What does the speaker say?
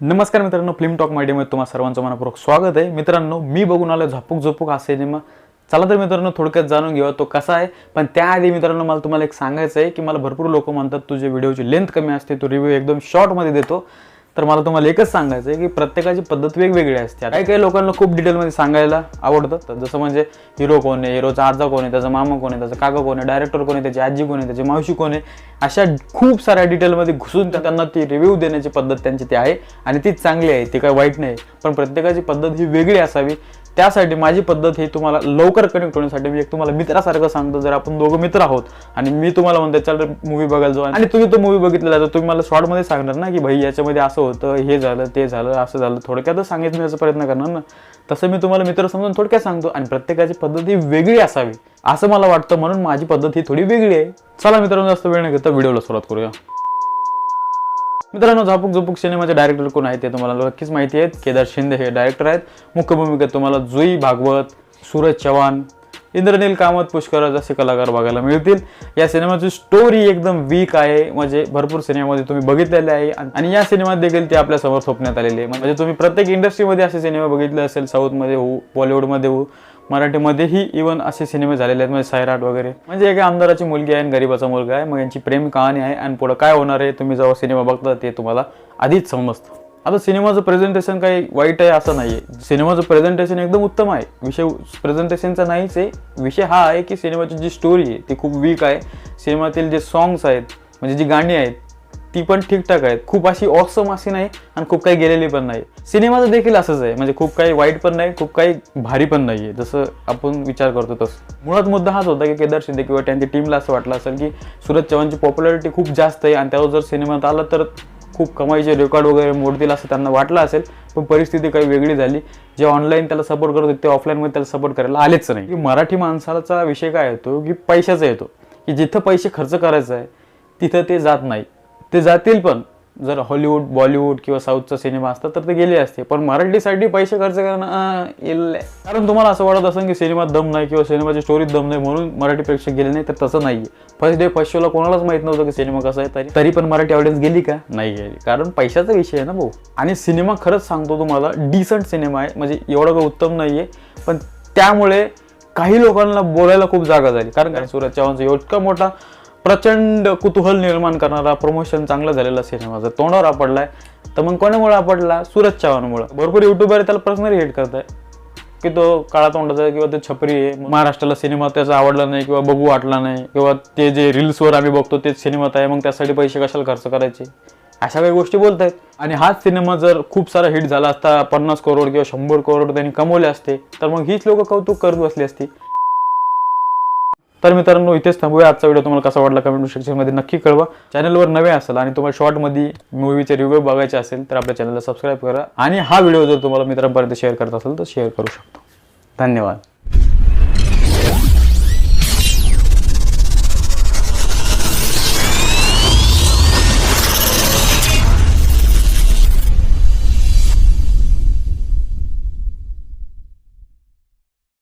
नमस्कार मित्रांनो film talk मीडियामध्ये तुम्हाला सर्वांचं मनापूर्वक स्वागत आहे. मित्रांनो मी बघून आलो झोपूक झोपूक हा सिनेमा. चला तर मित्रांनो थोडक्यात जाणून घेऊया तो कसा आहे. पण त्याआधी मित्रांनो मला तुम्हाला एक सांगायचं आहे की मला भरपूर लोक म्हणतात तुझे व्हिडिओची लेंथ कमी असते तो रिव्ह्यू एकदम शॉर्टमध्ये देतो. तर मला तुम्हाला एकच सांगायचं आहे की प्रत्येकाची पद्धत वेगवेगळी असते. काही काही लोकांना खूप डिटेलमध्ये सांगायला आवडतं. जसं म्हणजे हिरो कोण आहे हिरोचा आजा कोण आहे त्याचा मामा कोण आहे त्याचा काका कोण आहे डायरेक्टर कोण आहे त्याची आजी कोण आहे त्याची मावशी कोण आहे अशा खूप साऱ्या डिटेलमध्ये घुसून त्यांना ती रिव्ह्यू देण्याची पद्धत त्यांची ती आहे. आणि ती चांगली आहे ती काही वाईट नाही. पण प्रत्येकाची पद्धत ही वेगळी असावी. त्यासाठी माझी पद्धत ही तुम्हाला लवकर कनेक्ट होण्यासाठी मी एक तुम्हाला मित्रासारखं सांगतो जर आपण दोघं मित्र आहोत आणि मी तुम्हाला म्हणतो चल मूवी बघायला जाऊ. आणि तुम्ही तो मूवी बघितलेला तर तुम्ही मला शॉर्टमध्ये सांगणार ना की भाई याच्यामध्ये असं होतं हे झालं ते झालं असं झालं. थोडक्यातच सांगितण्याचा प्रयत्न करणार ना. तसं मी तुम्हाला मित्र समजून थोडक्यात सांगतो आणि प्रत्येकाची पद्धत ही वेगळी असावी असं मला वाटतं. म्हणून माझी पद्धत ही थोडी वेगळी आहे. चला मित्रांनो जास्त वेळ न घेता व्हिडिओला सुरुवात करूया. मित्रांनो झापूक झुपूक सिनेमाचे डायरेक्टर कोण आहेत ते तुम्हाला नक्कीच माहिती आहेत. केदार शिंदे हे डायरेक्टर आहेत. मुख्य भूमिकेत तुम्हाला जुई भागवत सूरज चव्हाण इंद्रनील कामत पुष्कराज असे कलाकार बघायला मिळतील. या सिनेमाची स्टोरी एकदम वीक आहे. म्हणजे भरपूर सिनेमामध्ये तुम्ही बघितलेले आहे. आणि या सिनेमात देखील ते आपल्यासमोर थोपण्यात आलेले आहे. म्हणजे तुम्ही प्रत्येक इंडस्ट्रीमध्ये असे सिनेमा बघितले असेल साऊथमध्ये होऊ बॉलिवूडमध्ये होऊ मराठीमध्येही इवन असे सिनेमे झालेले आहेत म्हणजे सैराट वगैरे. म्हणजे एका आमदाराची मुलगी आहे आणि गरीबाचा मुलगा आहे मग यांची प्रेम कहाणी आहे आणि पुढं काय होणार आहे तुम्ही जेव्हा सिनेमा बघता ते तुम्हाला आधीच समजतं. आता सिनेमाचं प्रेझेंटेशन काही वाईट आहे असं नाही आहे सिनेमाचं प्रेझेंटेशन एकदम उत्तम आहे. विषय प्रेझेंटेशनचा नाहीच आहे. विषय हा आहे की सिनेमाची जी स्टोरी आहे ती खूप वीक आहे. सिनेमातील जे सॉंग्स आहेत म्हणजे जी गाणी आहेत ती पण ठीकठाक आहेत. खूप अशी ऑसम अशी नाही आणि खूप काही गेलेली पण नाही. सिनेमाचं देखील असंच आहे. म्हणजे खूप काही वाईट पण नाही खूप काही भारी पण नाही आहे जसं आपण विचार करतो तसं. मुळात मुद्दा हाच होता की केदार शिंदे किंवा त्यांच्या टीमला असं वाटलं असेल की सूरज चव्हाणची पॉप्युलॅरिटी खूप जास्त आहे आणि त्यावर जर सिनेमात आला तर खूप कमाईचे रेकॉर्ड वगैरे मोडतील असं त्यांना वाटलं असेल. पण परिस्थिती काही वेगळी झाली. जे ऑनलाईन त्याला सपोर्ट करत होते ते ऑफलाईनमध्ये त्याला सपोर्ट करायला आलेच नाही. की मराठी माणसाचा विषय काय येतो? की पैशाचा येतो. की जिथं पैसे खर्च करायचं आहे तिथं ते जात नाही. ते जातील पण. जर हॉलिवूड बॉलिवूड किंवा साऊथचा सिनेमा असता तर ते गेले असते. पण मराठीसाठी पैसे खर्च करणं येईल कारण तुम्हाला असं वाटत असेल की सिनेमात दम नाही किंवा सिनेमाची स्टोरीत दम नाही म्हणून मराठी प्रेक्षक गेले नाही तर तसं नाही फर्स्ट डे फर्स्ट शोला कोणालाच माहीत नव्हतं की सिनेमा कसा आहे तरी तरी पण मराठी ऑडियन्स गेली का? नाही गेली. कारण पैशाचा विषय आहे ना भाऊ. आणि सिनेमा खरंच सांगतो तुम्हाला डिसंट सिनेमा आहे. म्हणजे एवढा काही उत्तम नाही आहे पण त्यामुळे काही लोकांना बोलायला खूप जागा झाली. कारण काय सूरज चव्हाणचा इतका मोठा प्रचंड कुतूहल निर्माण करणारा प्रमोशन चांगला झालेला सिनेमाचा तोंडावर आपडलाय तर मग कोणामुळे आपडला सूरज चव्हाणमुळं. भरपूर युट्यूबर त्याला पर्सनली हेट करताय. की तो काळा तोंडाचा आहे किंवा ते छपरी आहे. महाराष्ट्राला सिनेमा त्याचा आवडला नाही किंवा बघू वाटला नाही. किंवा ते जे रील्सवर आम्ही बघतो तेच सिनेमात आहे. मग त्यासाठी पैसे कशाला खर्च करायचे? अशा काही गोष्टी बोलत आहेत आणि हाच सिनेमा जर खूप सारा हिट झाला असता पन्नास करोड किंवा शंभर करोड त्यांनी कमवले असते तर मग हीच लोक कौतुक करत बसली असती. तर मित्रांनो इथेच थांबूया. आजचा व्हिडिओ तुम्हाला कसा वाटला कमेंट सेक्शनमध्ये नक्की कळवा. चॅनलवर नवे असेल आणि तुम्हाला शॉर्टमध्ये मूवीचे रिव्ह्यू बघायचे असेल तर आपल्या चॅनलला सबस्क्राईब करा. आणि हा व्हिडिओ जर तुम्हाला मित्रांपर्यंत शेअर करत असेल तर शेअर करू शकतो. धन्यवाद.